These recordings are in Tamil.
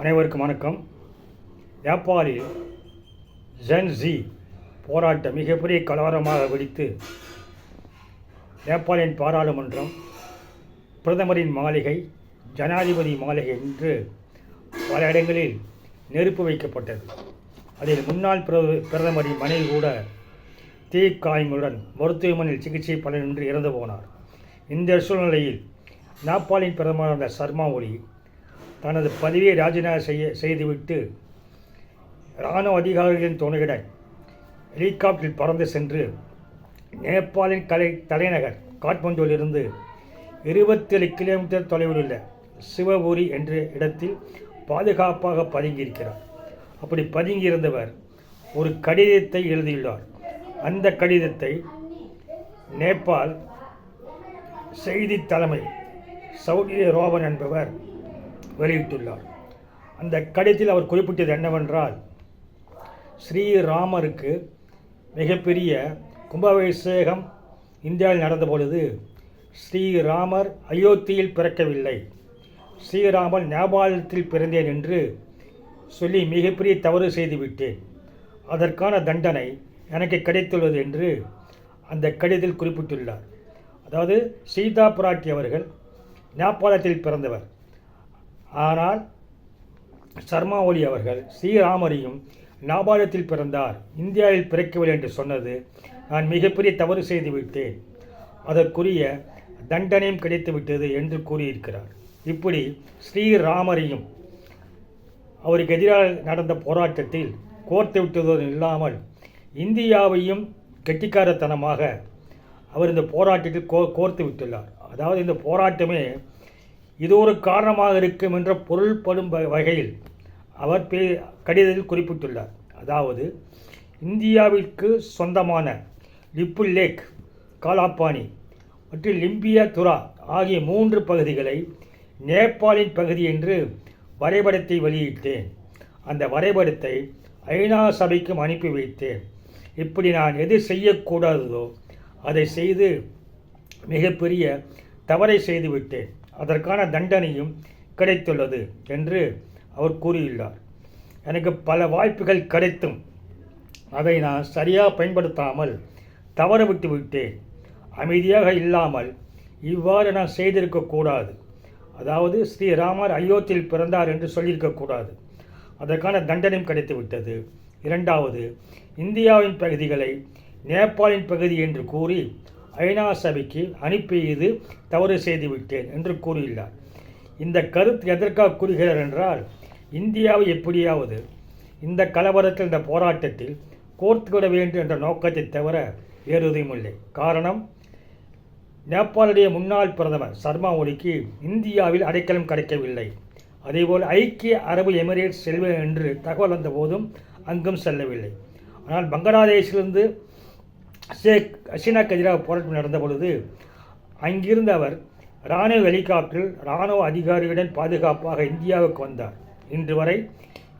அனைவருக்கும் வணக்கம். நேபாளில் ஜென்ஜி போராட்டம் மிகப்பெரிய கலவரமாக வெடித்து நேபாளின் பாராளுமன்றம் பிரதமரின் மாளிகை ஜனாதிபதி மாளிகை என்று பல இடங்களில் நெருப்பு வைக்கப்பட்டது. அதில் முன்னாள் பிரத பிரதமரின் மனைவி கூட தீக்காயங்களுடன் மருத்துவமனையில் சிகிச்சை பலனின்றி இறந்து போனார். இந்த சூழ்நிலையில் நேபாளின் பிரதமரான சர்மா ஒலி தனது பதவியை ராஜினாமா செய்ய செய்துவிட்டு இராணுவ அதிகாரிகளின் துணையுடன் ஹெலிகாப்டரில் பறந்து சென்று நேபாளின் கலை தலைநகர் காட்மண்டுவிலிருந்து இருபத்தேழு கிலோமீட்டர் தொலைவில் உள்ள சிவபுரி என்ற இடத்தில் பாதுகாப்பாக பதுங்கியிருக்கிறார். அப்படி பதுங்கியிருந்தவர் ஒரு கடிதத்தை எழுதியுள்ளார். அந்த கடிதத்தை நேபாள் செய்தி தலைமை சவுதி ரோபன் என்பவர் வெளியிட்டுள்ளார். அந்த கடிதத்தில் அவர் குறிப்பிட்டது என்னவென்றால் ஸ்ரீராமருக்கு மிகப்பெரிய கும்பாபிஷேகம் இந்தியாவில் நடந்த பொழுது ஸ்ரீராமர் அயோத்தியில் பிறக்கவில்லை. ஸ்ரீராமன் நேபாளத்தில் பிறந்தேன் என்று சொல்லி மிகப்பெரிய தவறு செய்துவிட்டேன் அதற்கான தண்டனை எனக்கு கிடைத்துள்ளது என்று அந்த கடிதத்தில் குறிப்பிட்டுள்ளார். அதாவது சீதா பிராட்டி அவர்கள் நேபாளத்தில் பிறந்தவர். ஆனால் சர்மா ஒலி அவர்கள் ஸ்ரீராமரையும் நாபாளத்தில் பிறந்தார் இந்தியாவில் பிறக்கவில்லை என்று சொன்னது நான் மிகப்பெரிய தவறு செய்து விட்டேன். அதற்குரிய தண்டனையும் கிடைத்துவிட்டது என்று கூறியிருக்கிறார். இப்படி ஸ்ரீராமரையும் அவருக்கு எதிராக நடந்த போராட்டத்தில் கோர்த்து விட்டதோடு இல்லாமல் இந்தியாவையும் கெட்டிக்காரத்தனமாக அவர் இந்த போராட்டத்தில் கோ கோர்த்து விட்டுள்ளார். அதாவது இந்த போராட்டமே இது ஒரு காரணமாக இருக்கும் என்ற பொருள்படும் வ- வகையில் அவர் பே கடிதத்தில் குறிப்பிட்டுள்ளார். அதாவது இந்தியாவிற்கு சொந்தமான லிப்பு லேக் காலாப்பானி மற்றும் லிம்பியா துரா ஆகிய மூன்று பகுதிகளை நேபாளின் பகுதி என்று வரைபடத்தை வெளியிட்டேன். அந்த வரைபடத்தை ஐநா சபைக்கும் அனுப்பி வைத்தேன். இப்படி நான் எது செய்யக்கூடாததோ அதை செய்து மிகப்பெரிய தவறை செய்துவிட்டேன் அதற்கான தண்டனையும் கிடைத்துள்ளது என்று அவர் கூறியுள்ளார். எனக்கு பல வாய்ப்புகள் கிடைத்தும் அதை நான் சரியாக பயன்படுத்தாமல் தவற விட்டு விட்டேன். அமைதியாக இல்லாமல் இவ்வாறு நான் செய்திருக்கக்கூடாது அதாவது ஸ்ரீராமர் அயோத்தியில் பிறந்தார் என்று சொல்லியிருக்கக்கூடாது அதற்கான தண்டனையும் கிடைத்துவிட்டது இரண்டாவது இந்தியாவின் பகுதிகளை நேபாளின் பகுதி என்று கூறி ஐநா சபைக்கு அனுப்பியது தவறு செய்துவிட்டேன் என்று கூறியுள்ளார். இந்த கருத்து எதற்காக கூறுகிறார் என்றால் இந்தியாவை எப்படியாவது இந்த கலவரத்தில் இந்த போராட்டத்தில் கோர்த்துவிட வேண்டும் என்ற நோக்கத்தை தவிர வேறு எதுவும் இல்லை. காரணம் நேபாளுடைய முன்னாள் பிரதமர் சர்மா ஒலிக்கு இந்தியாவில் அடைக்கலம் கிடைக்கவில்லை. அதேபோல் ஐக்கிய அரபு எமிரேட்ஸ் செல்வேன் என்று தகவல் வந்த போதும் அங்கும் செல்லவில்லை. ஆனால் பங்களாதேஷிலிருந்து ஷேக் ஹசீனாக்கு எதிராக போராட்டம் நடந்த பொழுது அங்கிருந்த அவர் இராணுவ ஹெலிகாப்டரில் இராணுவ அதிகாரியுடன் பாதுகாப்பாக இந்தியாவுக்கு வந்தார். இன்று வரை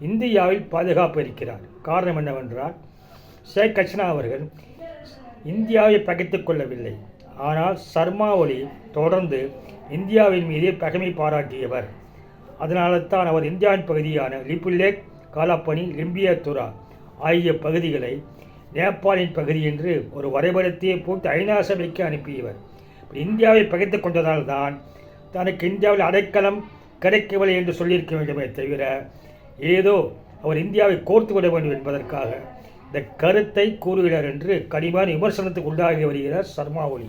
இந்தியாவில் பாதுகாப்பு இருக்கிறார். காரணம் என்னவென்றால் ஷேக் ஹசீனா அவர்கள் இந்தியாவை பகைத்துக் கொள்ளவில்லை. ஆனால் சர்மா ஒலி தொடர்ந்து இந்தியாவின் மீதே பகைமை பாராட்டியவர். அதனால தான் அவர் இந்தியாவின் பகுதியான லிபுலேக் காலாப்பனி லிம்பியத்துரா ஆகிய பகுதிகளை நேபாளின் பகுதி என்று ஒரு வரைபடத்தையே போட்டு ஐநா சபைக்கு அனுப்பியவர். இந்தியாவை பகிர்ந்து கொண்டதால் தான் தனக்கு இந்தியாவில் அடைக்கலம் கிடைக்கவில்லை என்று சொல்லியிருக்க வேண்டுமே தவிர ஏதோ அவர் இந்தியாவை கோர்த்து விட வேண்டும் என்பதற்காக இந்த கருத்தை கூறுகிறார் என்று கனிவான விமர்சனத்துக்கு உள்ளாகி வருகிறார் சர்மா ஒளி